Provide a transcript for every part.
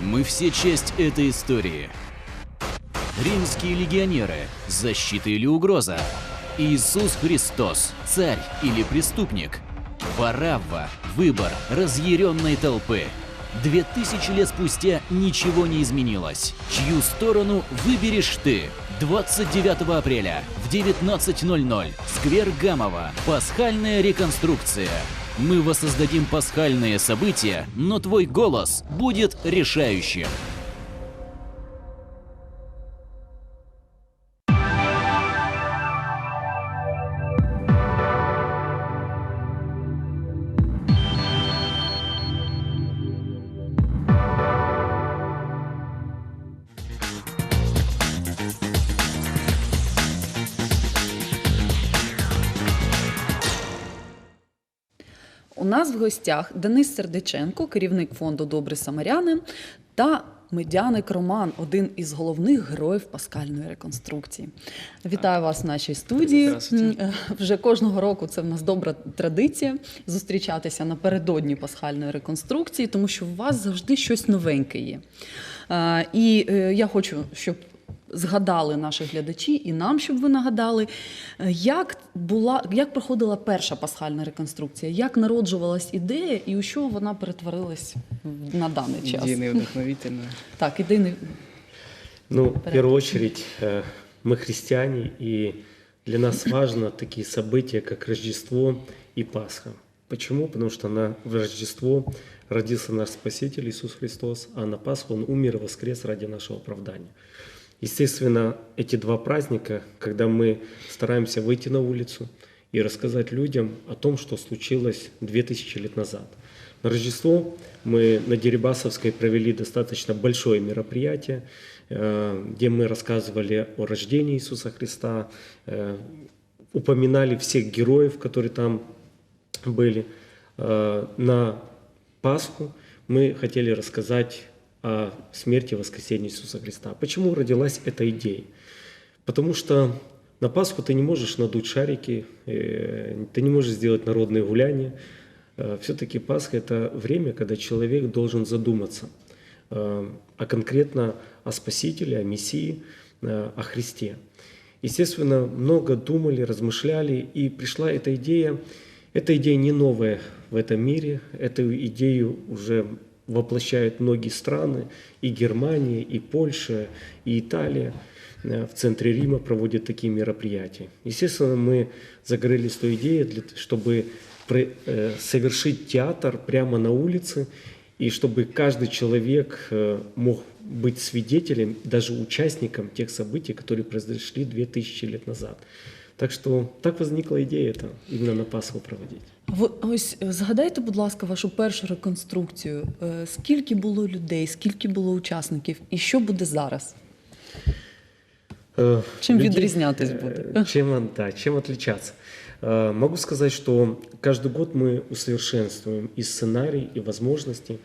Мы все часть этой истории. Римские легионеры. Защита или угроза? Иисус Христос. Царь или преступник? Варавва. Выбор разъяренной толпы. Две тысячи лет спустя ничего не изменилось. Чью сторону выберешь ты? 29 апреля в 19.00. Сквер Гамова. Пасхальная реконструкция. Мы воссоздадим пасхальные события, но твой голос будет решающим. Нас в гостях Денис Сердиченко, керівник фонду Добрі Самаряни та медяник Роман, один із головних героїв паскальної реконструкції. Вітаю вас в нашій студії. Е, Вже кожного року це в нас добра традиція зустрічатися напередодні пасхальної реконструкції, тому що у вас завжди щось новеньке є. І е, я хочу, щоб згадали наші глядачі, і нам, щоб ви нагадали, е, як була, як проходила перша пасхальна реконструкція, як народжувалась ідея і у що вона перетворилась на даний час. Идейно и вдохновительно. Так, ідейний. Ну, в первую очередь, э, мы христиане, и для нас важно такие события, как Рождество и Пасха. Почему? Потому что на в Рождество родился наш Спаситель Иисус Христос, а на Пасху Он умер и воскрес ради нашего оправдания. Естественно, эти два праздника, когда мы стараемся выйти на улицу и рассказать людям о том, что случилось 2000 лет назад. На Рождество мы на Дерибасовской провели достаточно большое мероприятие, э, где мы рассказывали о рождении Иисуса Христа, э, упоминали всех героев, которые там были. Э, На Пасху мы хотели рассказать о смерти и воскресении Иисуса Христа. Почему родилась эта идея? Потому что на Пасху ты не можешь надуть шарики, э, ты не можешь сделать народные гуляния. Все-таки Пасха – это время, когда человек должен задуматься, э, а конкретно о Спасителе, о Мессии, э, о Христе. Естественно, много думали, размышляли, и пришла эта идея. Эта идея не новая в этом мире, эту идею уже воплощают многие страны, и Германия, и Польша, и Италия. Э, В центре Рима проводят такие мероприятия. Естественно, мы загорелись той идеей, чтобы э, совершить театр прямо на улице, и чтобы каждый человек э, мог быть свидетелем, даже участником тех событий, которые произошли 2000 лет назад. Так что так возникла идея это именно на Пасху проводить. Ви ось е, згадайте, будь ласка, вашу першу реконструкцію. Е, Скільки було людей, скільки було учасників, і що буде зараз? Э, Чем людей, відрізнятись э, буде? Чем, он- да, чем отличаться? Э, Могу сказать, что каждый год мы усовершенствуем и сценарий, и возможности.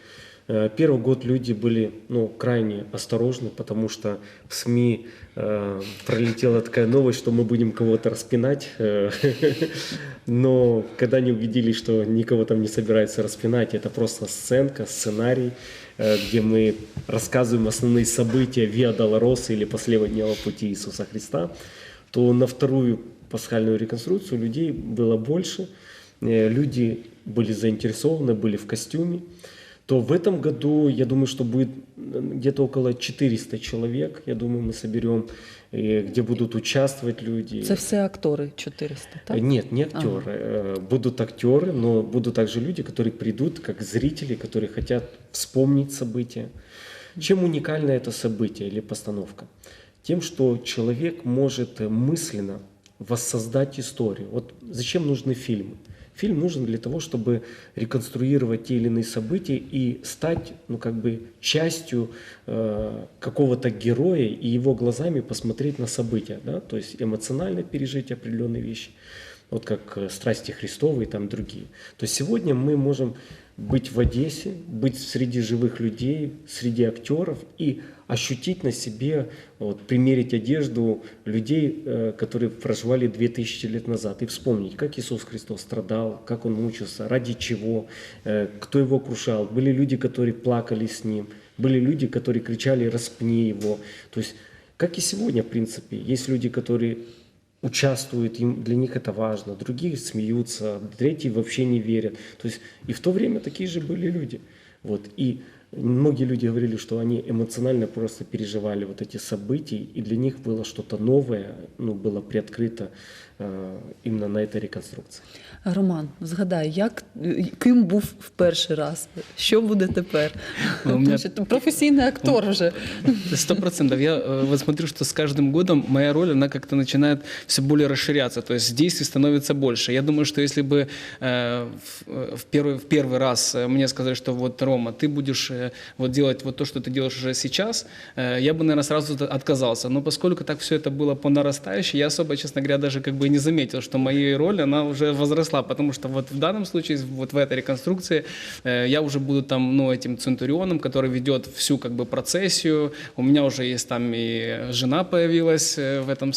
Э, Первый год люди были ну, крайне осторожны, потому что в СМИ э, пролетела такая новость, что мы будем кого-то распинать. Э, Но когда они убедились, что никого там не собираются распинать, это просто сценка, сценарий, э, где мы рассказываем основные события Виа Долороса или последнего пути Иисуса Христа, то на вторую пасхальную реконструкцию людей было больше, люди были заинтересованы, были в костюме, то в этом году, я думаю, что будет э, где-то около 400 человек, я думаю, мы соберем, э, где будут участвовать люди. Це все актори 400, Э, так? Нет, не актеры. Э, Будут актеры, но будут также люди, которые придут как зрители, которые хотят вспомнить события. Чем уникально это событие или постановка? Тем, что человек может э, мысленно воссоздать историю. Вот зачем нужны фильмы? Фильм нужен для того, чтобы реконструировать те или иные события и стать, ну, как бы частью э, какого-то героя и его глазами посмотреть на события, да, то есть эмоционально пережить определенные вещи, вот как э, «Страсти Христовы» и там другие. То есть сегодня мы можем быть в Одессе, быть среди живых людей, среди актеров и ощутить на себе, вот, примерить одежду людей, э, которые проживали 2000 лет назад, и вспомнить, как Иисус Христос страдал, как Он мучился, ради чего, э, кто Его крушал. Были люди, которые плакали с Ним, Были люди, которые кричали «распни его». То есть, как и сегодня, в принципе, есть люди, которые участвуют, им, для них это важно, другие смеются, третьи вообще не верят. То есть и в то время такие же были люди. Вот. И многие люди говорили, что они эмоционально просто переживали вот эти события, и для них было что-то новое, ну, было приоткрыто э, именно на этой реконструкции. Роман, згадай, як ким був в перший раз? Що буде тепер? Ну, у ти професійний актор вже. Сто процентов. Я вот смотрю, что с каждым годом моя роль, она как-то начинает все более расширяться. То есть действий становится больше. Я думаю, что если бы э, в, э, в первый, в первый раз э, мне сказали, что вот, Рома, ты будешь э, вот делать вот то, что ты делаешь уже сейчас, э, я бы, наверное, сразу от- отказался. Но поскольку так все это было по нарастающей, я особо, честно говоря, даже как бы не заметил, что моя роль, она уже возросла, потому что вот в данном случае, вот в этой реконструкции, э, я уже буду там, ну, этим центурионом, который ведет всю как бы процессию. У меня уже есть там и жена появилась в этом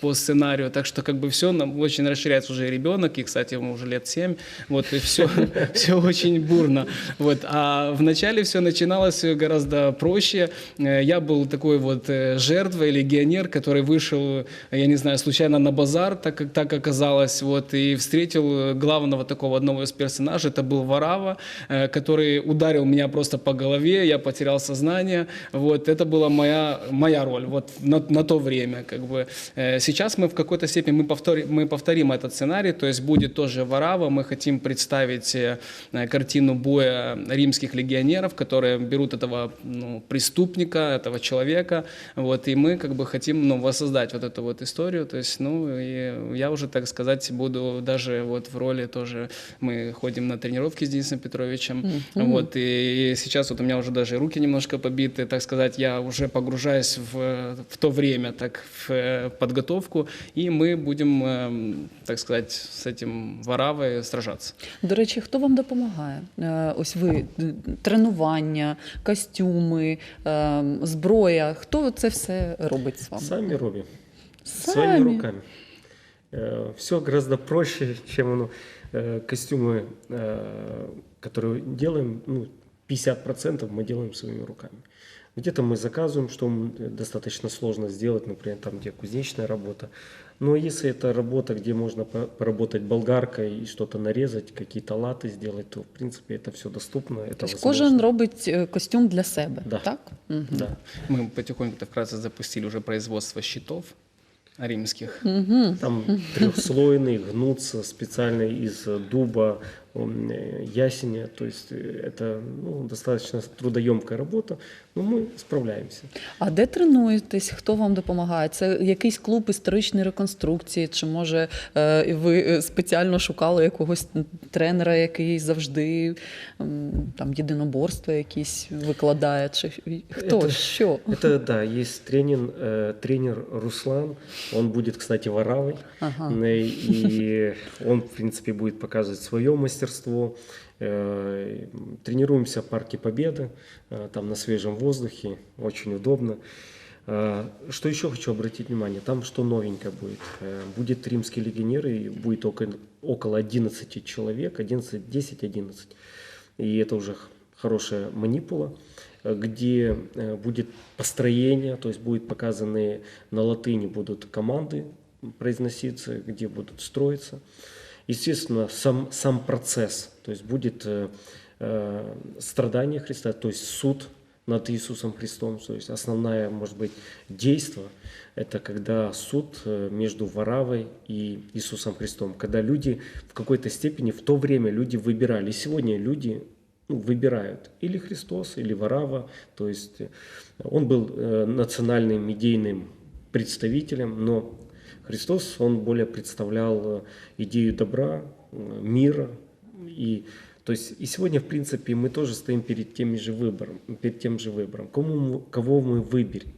по сценарию, так что как бы все нам очень расширяется уже и ребенок, и, кстати, ему уже лет 7, вот, и все, все очень бурно. Вот, а вначале все начиналось гораздо проще. Э, Я был такой вот э, жертвой, легионер, который вышел, я не знаю, случайно на базар, так как так оказалось, вот, и встретил э, главного такого одного из персонажей, это был Варава, э, который ударил меня просто по голове, я потерял сознание, вот, это была моя, моя роль, вот, на, на то время, как бы. Э, Сейчас мы в какой-то степени, мы повторим, мы повторим этот сценарий, то есть будет тоже Варава, мы хотим представить э, э, картину боя римских легионеров, которые берут этого ну, преступника, этого человека, вот, и мы как бы хотим, ну, воссоздать вот эту вот историю, то есть, ну, и я уже, так сказать, буду даже вот в роли тоже, мы ходим на тренировки с Денисом Петровичем, вот, и сейчас вот у меня уже даже руки немножко побиты, так сказать, я уже погружаюсь в, в то время, так, в э, подготовку, и мы будем, эм, так сказать, с этим Варавой сражаться. До речі, хто вам допомагає? Ось ви д- тренування, костюми, зброя. Хто це все робить з вами? Сами робим. Сами? Своими руками. Все гораздо проще, чем оно. Э, Костюмы, которые делаем, ну, 50% мы делаем своими руками. Где-то мы заказываем, что достаточно сложно сделать, например, там, где кузнечная работа. Но если это работа, где можно по- поработать болгаркой и что-то нарезать, какие-то латы сделать, то, в принципе, это все доступно. Это Тобто кожен робить е, костюм для себе, Да. так? Мгм. Да. Мы потихоньку-то вкратце запустили уже производство щитов римских. Там трехслойный, гнутся специально из э, дуба, э, ясеня. То есть э, это ну, достаточно трудоемкая работа, но мы справляемся. А де тренуєтесь? Хто вам допомагає? Це якийсь клуб історичної реконструкції? Чи може е, ви е, спеціально шукали якогось тренера, який завжди м, там єдиноборства якісь викладає? Чи хто? Это- Що? Это, да, есть тренер, э, тренер Руслан, он будет, кстати, воравой, Ага. Э, и он, в принципе, будет показывать свое мастерство. Э, Тренируемся в Парке Победы, э, там на свежем воздухе, очень удобно. Э, Что еще хочу обратить внимание, там что новенькое будет. Будет римский легионер, и будет около, около 11 человек, 11, 10-11. И это уже хорошая манипула, где будет построение, то есть будут показаны на латыни будут команды произноситься, где будут строиться. Естественно, сам, сам процесс, то есть будет э, э, страдание Христа, то есть суд над Иисусом Христом, то есть основное, может быть, действо, это когда суд э, между Варавой и Иисусом Христом, когда люди в какой-то степени, в то время люди выбирали, сегодня люди ну, выбирают или Христос, или Варава, то есть он был э, национальным идейным представителем, но Христос, он более представлял э, идею добра, э, мира. И, то есть, и сегодня, в принципе, мы тоже стоим перед, теми же выбором, перед тем же выбором, кому мы, кого мы выберем.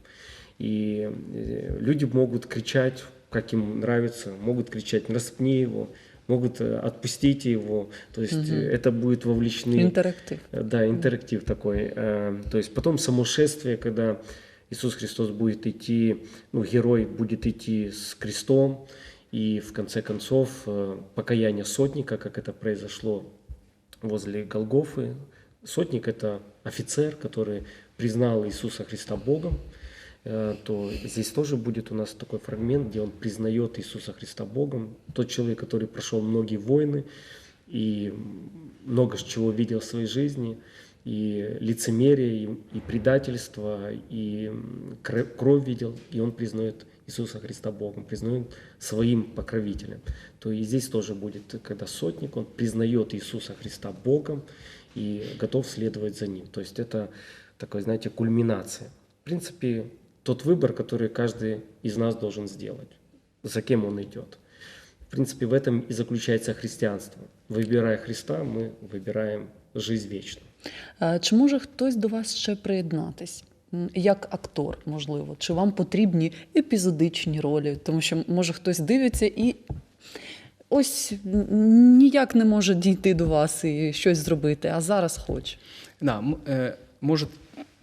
И э, люди могут кричать, как им нравится, могут кричать «распни его», могут «отпустите его». То есть э, это будет вовлечены... Інтерактив. Э, Да, интерактив такой. То есть потом само шествие, когда Иисус Христос будет идти, ну, герой будет идти с крестом, и в конце концов э, покаяние сотника, как это произошло возле Голгофы. Сотник – это офицер, который признал Иисуса Христа Богом, э, то здесь тоже будет у нас такой фрагмент, где он признает Иисуса Христа Богом. Тот человек, который прошел многие войны и много чего видел в своей жизни, и лицемерие, и, и предательство, и кровь видел, и он признает Иисуса Христа Богом, признает своим покровителем. То и здесь тоже будет, когда сотник, он признает Иисуса Христа Богом и готов следовать за ним. То есть это такая, знаете, кульминация. В принципе, тот выбор, который каждый из нас должен сделать, за кем он идет. В принципе, в этом и заключается христианство. Выбирая Христа, мы выбираем жизнь вечную. Е, Чи може хтось до вас ще приєднатись? М, Як актор, можливо, чи вам потрібні епізодичні ролі? Тому що може хтось дивиться і ось м, ніяк не може дійти до вас і щось зробити, а зараз хоче. Да, м- э, может,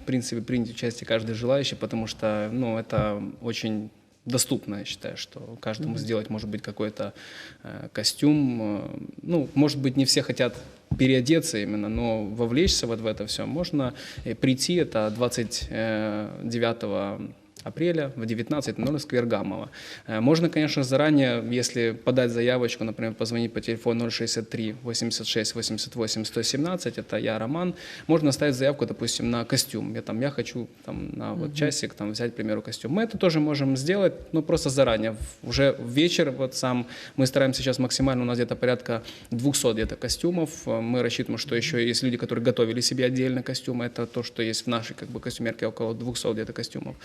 в принципе, принять участие каждый желающий, потому что, ну, это очень доступно, я считаю, что каждому сделать может быть какой-то э, костюм. э, ну, может быть, не все хотят переодеться именно, но вовлечься вот в это все можно. И прийти, это 29 апреля в 19.00 в сквер Гамова. Можно, конечно, заранее, если подать заявочку, например, позвонить по телефону 063 86 88 117, это я, Роман, можно оставить заявку, допустим, на костюм. Я там, я хочу там, на вот часик там, взять, к примеру, костюм. Мы это тоже можем сделать, но просто заранее. Уже в вечер вот сам мы стараемся сейчас максимально, у нас где-то порядка 200 где-то костюмов. Э, Мы рассчитываем, что еще есть люди, которые готовили себе отдельно костюмы. Это то, что есть в нашей как бы костюмерке, около 200 где-то костюмов.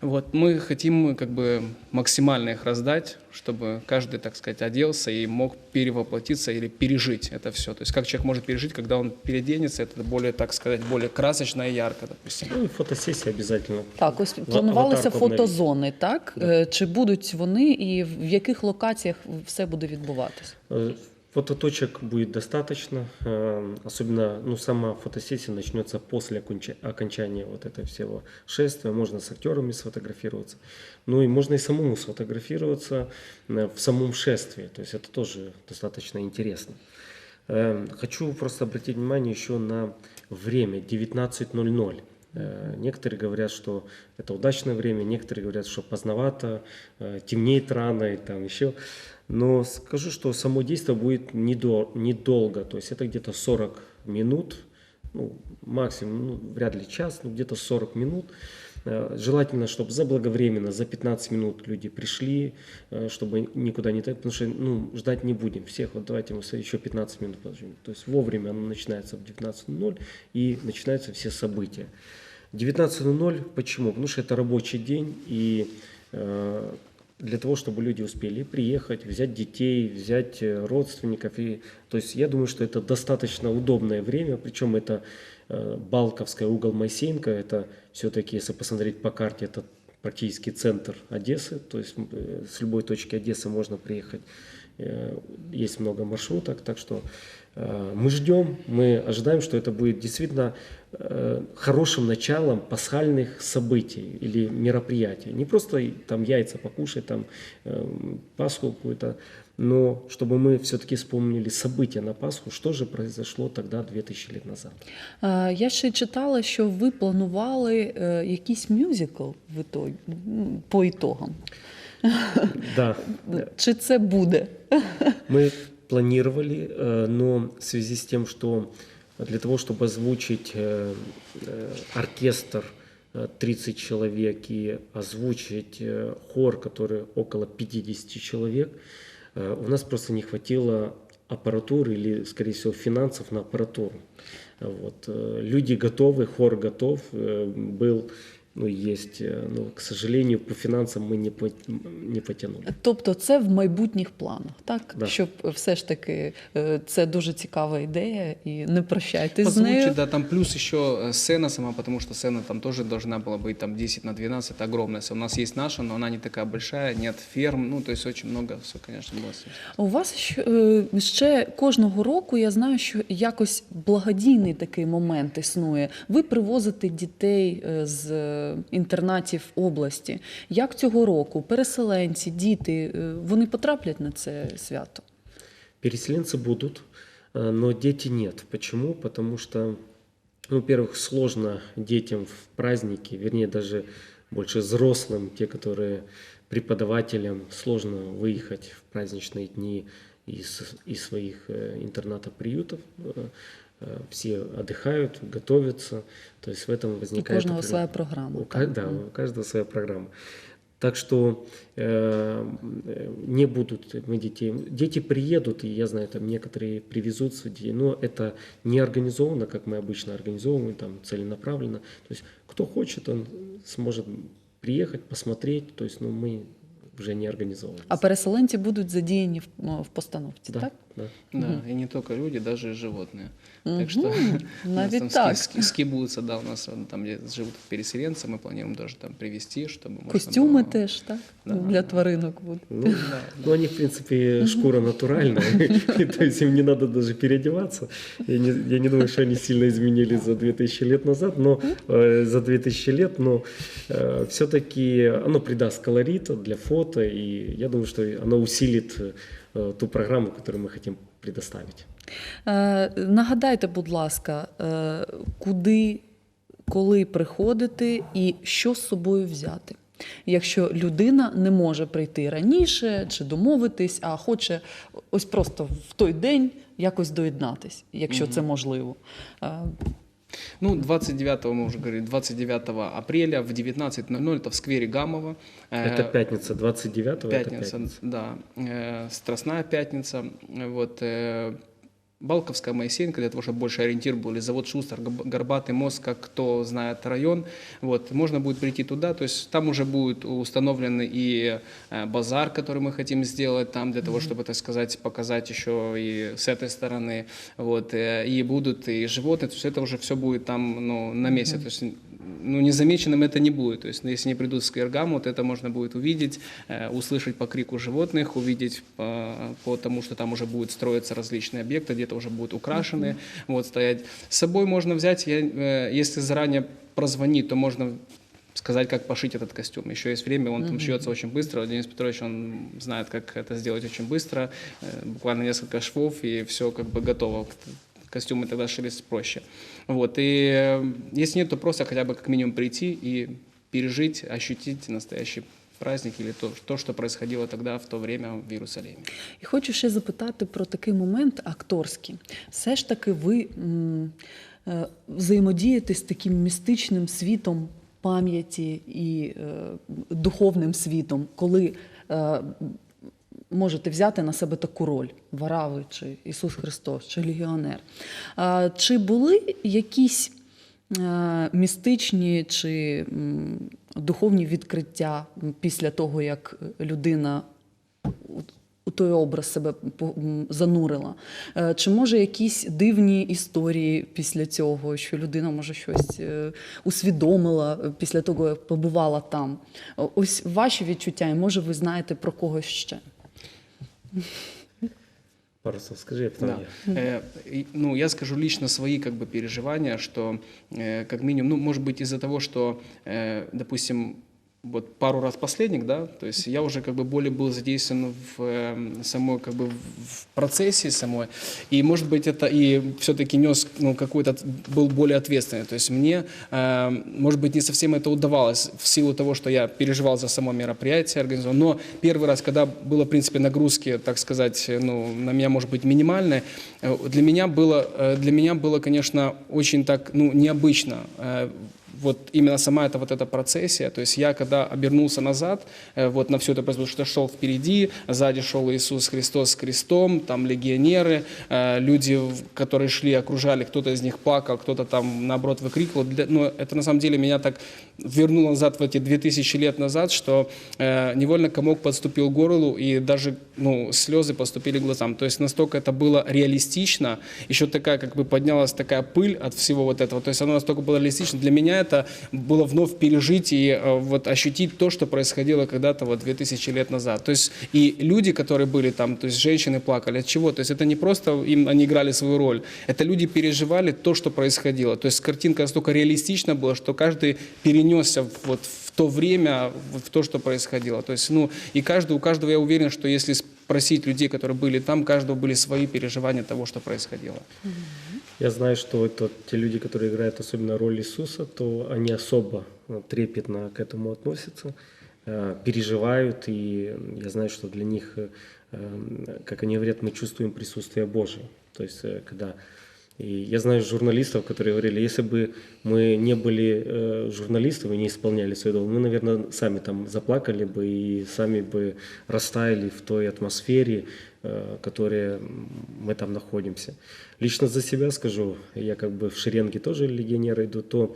Вот мы хотим как бы максимально их раздать, чтобы каждый, так сказать, оделся и мог перевоплотиться или пережить это все. То есть как человек может пережить, когда он переоденется, это более, так сказать, более красочно и ярко, допустим. Ну и фотосессия обязательно. Так, ось В- планувалися аватарку обновити. фотозони, так? Е, Чи будуть вони і в яких локаціях все буде відбуватись? Фототочек будет достаточно, э, особенно ну, сама фотосессия начнется после оконча- окончания вот этого всего шествия. Можно с актерами сфотографироваться, ну и можно и самому сфотографироваться э, в самом шествии, то есть это тоже достаточно интересно. Э, Хочу просто обратить внимание еще на время 19.00. Э, Некоторые говорят, что это удачное время, некоторые говорят, что поздновато, э, темнеет рано и там еще. Но скажу, что само действие будет недо- недолго, то есть это где-то 40 минут, ну, максимум, ну, вряд ли час, но где-то 40 минут. Э, Желательно, чтобы заблаговременно, за 15 минут люди пришли, э, чтобы никуда не так, потому что ну, ждать не будем всех. Вот давайте мы еще 15 минут подождем. То есть вовремя оно начинается в 19.00 и начинаются все события. 19.00 почему? Потому что это рабочий день и э, для того, чтобы люди успели приехать, взять детей, взять э, родственников. И, то есть я думаю, что это достаточно удобное время, причем это э, Балковская, угол Моисеенко, это все-таки, если посмотреть по карте, это практически центр Одессы, то есть э, с любой точки Одессы можно приехать. Э, Есть много маршруток, так что э, мы ждем, мы ожидаем, что это будет действительно э, хорошим началом пасхальных событий или мероприятий. Не просто и там яйца покушать, там э, Пасху какую-то, но чтобы мы все-таки вспомнили события на Пасху, что же произошло тогда 2000 лет назад. Е, Я ще читала, що ви планували е, якийсь мюзикл в ітог- м, по ітогам. Да, Чи це буде? Мы планировали, но в связи с тем, что для того, чтобы озвучить оркестр э, 30 человек и озвучить хор, который около 50 человек, у нас просто не хватило аппаратуры или, скорее всего, финансов на аппаратуру. Вот. э, Люди готовы, хор готов, э, был, ну, есть, э, но, к сожалению, по финансам мы не, по- не потянули. Тобто це в майбутніх планах, так? Да. Щоб все ж таки е, це дуже цікава ідея, і не прощайтесь з нею. Озвучить, да, там плюс еще э, сцена сама, потому что сцена там тоже должна была быть там 10 на 12, это огромная. У нас есть наша, но она не такая большая, нет ферм, ну, то есть очень много все, конечно, было. с этим. У вас ще, е, ще кожного року я знаю, що якось благодійний такий момент існує. Ви привозите дітей е, з е, інтернатів області. Як цього року переселенці, діти, е, вони потраплять на це свято? Переселенцы будут, э, но дети нет. Почему? Потому что Ну, во-первых, сложно детям в праздники, вернее, даже больше взрослым, те, которые преподавателям, сложно выехать в праздничные дни из, из своих э, Э, Все отдыхают, готовятся. То есть в этом У возникает... кожного определен- своя програма. у, ка- да, у каждого своя программа. Так что э, не будут мы детей. Дети приедут, и я знаю, там некоторые привезут детей, но это не организовано, как мы обычно организовываем, там целенаправленно. То есть кто хочет, он сможет приехать, посмотреть. То есть, ну, мы вже не організовували. А переселенці будуть задіяні в, ну, в постановці, да, так? да. Да, и не только люди, даже и животные. Так что Мгм, у нас навіть там так. ски- ски- скибуются, да, у нас э, там, где живут переселенцы, мы планируем даже там привезти, чтобы можно Костюми было- теж, так? Да. Для тваринок будуть. Ну, Да, ну, они, в принципе, шкура натуральная, то есть им не надо даже переодеваться. Я не, я не думаю, что они сильно изменились за 2000 лет назад, но э, за 2000 лет, но все-таки оно придаст колорита для фото, и я думаю, что оно усилит э, ту программу, которую мы хотим предоставить. Е, нагадайте, будь ласка, е, куди, коли приходити і що з собою взяти. Якщо людина не може прийти раніше чи домовитись, а хоче ось просто в той день якось доєднатись, якщо це можливо. Ну, 29 мы уже говорили, 29 апреля в 19.00 это в сквере Гамова. Э, Это пятница 29-го. это Пятница, да. Э, Страстная пятница. Вот. Балковская, Моисеенко, для того, чтобы больше ориентир был, или завод Шустер, Горбатый мост, как кто знает район. Вот. Можно будет прийти туда, то есть там уже будет установлен и э, базар, который мы хотим сделать там, для того, чтобы, так сказать, показать еще и с этой стороны. Вот. э, И будут и животные, то есть это уже все будет там ну, на месте. То есть ну, незамеченным это не будет. То есть, ну, если они придут в сквергам, вот это можно будет увидеть, э, услышать по крику животных, увидеть по, по тому, что там уже будут строиться различные объекты, где-то уже будут украшены, вот стоять. С собой можно взять, я, э, если заранее прозвонить, то можно сказать, как пошить этот костюм. Еще есть время, он там шьется очень быстро. Денис Петрович, он знает, как это сделать очень быстро. Э, Буквально несколько швов, и все как бы готово. Костюмы тогда шились проще. Вот. И э, если нет, то просто хотя бы как минимум прийти и пережить, ощутить настоящий праздник или то, то, что происходило тогда в то время в Иерусалиме. І хочу ще запитати про такий момент акторський. Все ж таки, ви м, е, взаємодієте з таким містичним світом пам'яті і е, духовним світом, коли е, можете взяти на себе таку роль Варави, чи Ісус Христос, чи Легіонер. Чи були якісь е, містичні чи духовні відкриття після того, як людина у- той образ себе занурила. Е, Чи може якісь дивні історії після цього, що людина може щось е, усвідомила після того, як побувала там? Ось ваші відчуття, і може ви знаєте про когось ще. Пару слов скажи, а потом Да. я. Э, Ну, я скажу лично свои как бы переживания, что э, как минимум, ну, может быть, из-за того, что, э, допустим, вот пару раз последник, да, то есть я уже как бы более был задействован в э, самой как бы в процессе самой, и может быть это и все-таки нес ну, какой-то был более ответственный, то есть мне, э, может быть, не совсем это удавалось в силу того, что я переживал за само мероприятие организовал, но первый раз, когда было, в принципе, нагрузки, так сказать, ну, на меня, может быть, минимальные, э, для меня было, э, для меня было, конечно, очень так, ну, необычно э, вот именно сама эта вот эта процессия, то есть я когда обернулся назад, э, вот на все это произошло, что шел впереди, сзади шел Иисус Христос с крестом, там легионеры, э, люди, которые шли, окружали, кто-то из них плакал, кто-то там наоборот выкрикивал, но это на самом деле меня так вернуло назад в эти 2000 лет назад, что э, невольно комок подступил к горлу и даже ну, слезы поступили глазам. То есть настолько это было реалистично, еще такая как бы поднялась такая пыль от всего вот этого. То есть оно настолько было реалистично. Для меня это было вновь пережить и э, вот ощутить то, что происходило когда-то вот 2000 лет назад. То есть и люди, которые были там, то есть женщины плакали. От чего? То есть это не просто им они играли свою роль, это люди переживали то, что происходило. То есть картинка настолько реалистична была, что каждый перенесся вот в то время, в то, что происходило. То есть, ну, и каждый, у каждого я уверен, что если спросить людей, которые были там, у каждого были свои переживания того, что происходило. Я знаю, что это те люди, которые играют особенно роль Иисуса, то они особо э, трепетно к этому относятся, э, переживают, и я знаю, что для них, э, э, как они говорят, мы чувствуем присутствие Божие. То есть, когда и я знаю журналистов, которые говорили, если бы мы не были э, журналистами и не исполняли свой долг, мы, наверное, сами там заплакали бы и сами бы растаяли в той атмосфере, э, в которой мы там находимся. Лично за себя скажу, я как бы в шеренге тоже легионер иду, то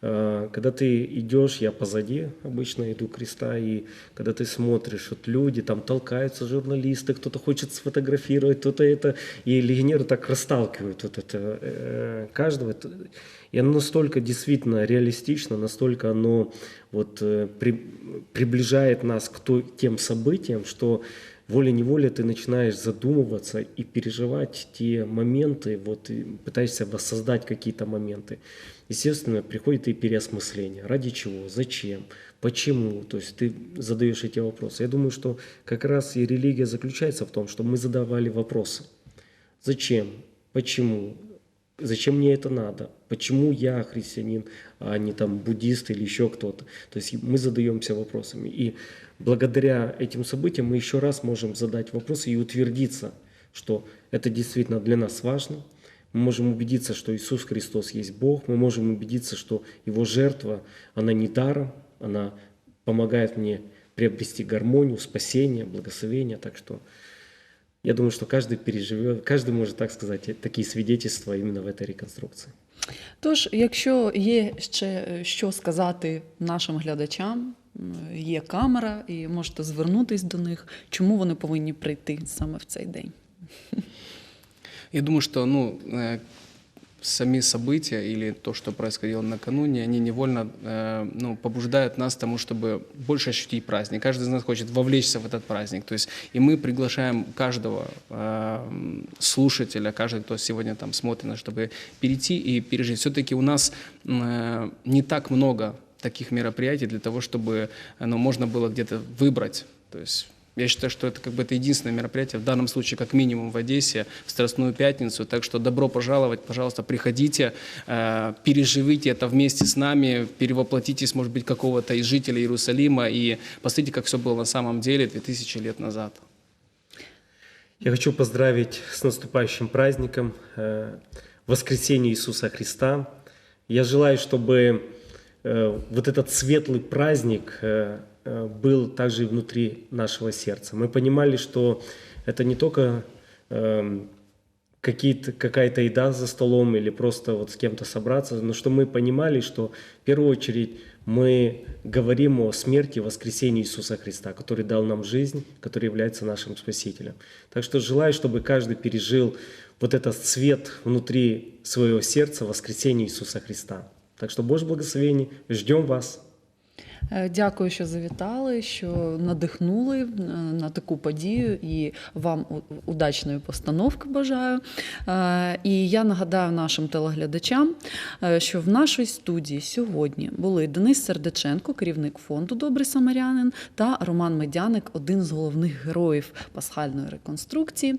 когда ты идешь, я позади обычно иду креста, и когда ты смотришь, вот люди там толкаются, журналисты, кто-то хочет сфотографировать, кто-то это, и легионеры так расталкивают вот это э, каждого. И оно настолько действительно реалистично, настолько оно вот э, при- приближает нас к той- тем событиям, что волей-неволей ты начинаешь задумываться и переживать те моменты, вот и пытаешься воссоздать какие-то моменты. Естественно, приходит и переосмысление. Ради чего? Зачем? Почему? То есть ты задаешь эти вопросы. Я думаю, что как раз и религия заключается в том, что мы задавали вопросы. Зачем? Почему? Зачем мне это надо? Почему я христианин, а не там буддист или еще кто-то? То есть мы задаемся вопросами. И благодаря этим событиям мы еще раз можем задать вопросы и утвердиться, что это действительно для нас важно. Мы можем убедиться, что Иисус Христос есть Бог. Мы можем убедиться, что Его жертва, она не даром, она помогает мне приобрести гармонию, спасение, благословение. Так что я думаю, что каждый переживет, каждый может, так сказать, такие свидетельства именно в этой реконструкции. Тож, якщо є ще е, що сказати нашим глядачам, є камера, і можете звернутись до них, чому вони повинні прийти саме в цей день. Я думаю, что ну, э, сами события или то, что происходило накануне, они невольно э, ну, побуждают нас тому, чтобы больше ощутить праздник. Каждый из нас хочет вовлечься в этот праздник. То есть, и мы приглашаем каждого э, слушателя, каждый, кто сегодня там смотрит, чтобы перейти и пережить. Все-таки у нас э, не так много таких мероприятий для того, чтобы ну, можно было где-то выбрать. То есть я считаю, что это как бы это единственное мероприятие, в данном случае как минимум в Одессе, в Страстную Пятницу. Так что добро пожаловать, пожалуйста, приходите, э, переживите это вместе с нами, перевоплотитесь, может быть, какого-то из жителей Иерусалима и посмотрите, как все было на самом деле 2000 лет назад. Я хочу поздравить с наступающим праздником э, воскресения Иисуса Христа. Я желаю, чтобы э, вот этот светлый праздник э, был также и внутри нашего сердца. Мы понимали, что это не только эм, какие-то, какая-то еда за столом или просто вот с кем-то собраться, но что мы понимали, что в первую очередь мы говорим о смерти и воскресении Иисуса Христа, который дал нам жизнь, который является нашим Спасителем. Так что желаю, чтобы каждый пережил вот этот свет внутри своего сердца воскресения Иисуса Христа. Так что Божье благословение, ждем вас. Е, Дякую, що завітали, що надихнули е, на таку подію і вам удачної постановки бажаю. Е, І я нагадаю нашим телеглядачам, що в нашій студії сьогодні були Денис Сердеченко, керівник фонду Добрий самарянин, та Роман Медяник, один з головних героїв пасхальної реконструкції.